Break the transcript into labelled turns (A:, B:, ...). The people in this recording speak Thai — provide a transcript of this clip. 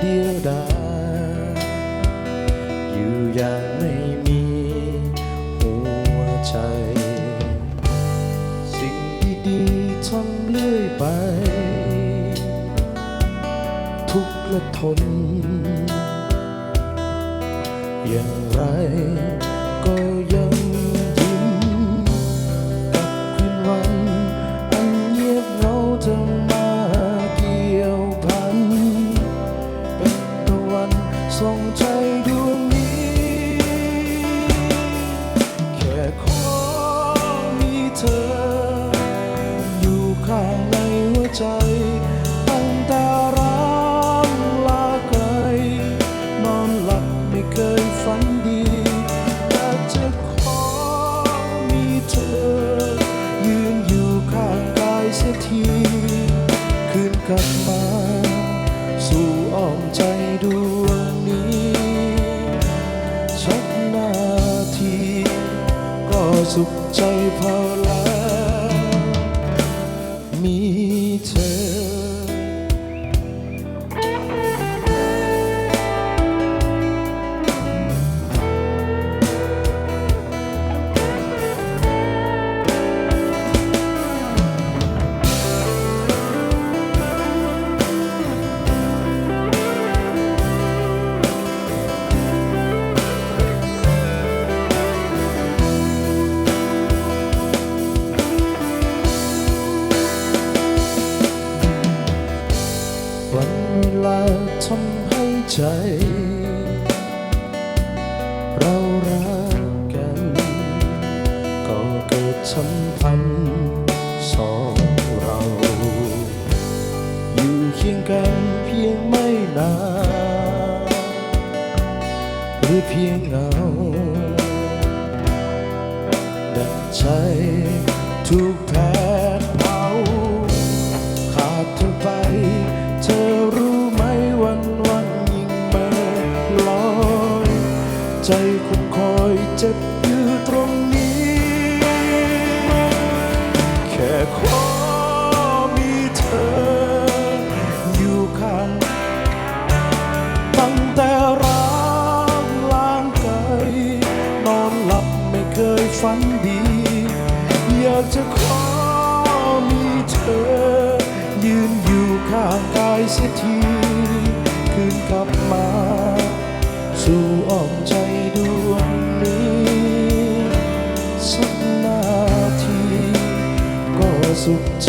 A: เดียวดายอยู่อย่างไม่มีหัวใจ สิ่งดีๆทำเลื่อยไป ทุกละทน อย่างไรก็ยัง ส่งใจดวงนี้ แค่ขอมีเธอ อยู่ข้างในหัวใจ ตั้งแต่รักลาไกล นอนหลับไม่เคยฝันดีอยากจะขอมีเธอ ยืนอยู่ข้างกายเสียที คืนกลับมา สู่อ้อมใจ สุขใจพอแล้วมีเธอ ลาทำให้ใจ เรารักกัน ก็เกิดสัมพันธ์สองเรา อยู่เคียงกันเพียงไม่นานหรือเพียงเงาดังใจถูกแผ ฝันดี อยากจะขอมีเธอ ยืนอยู่ข้างกายสักทีคืนกลับมา สู่อ้อมใจดวงนี้สักนาที ก็สุขใจ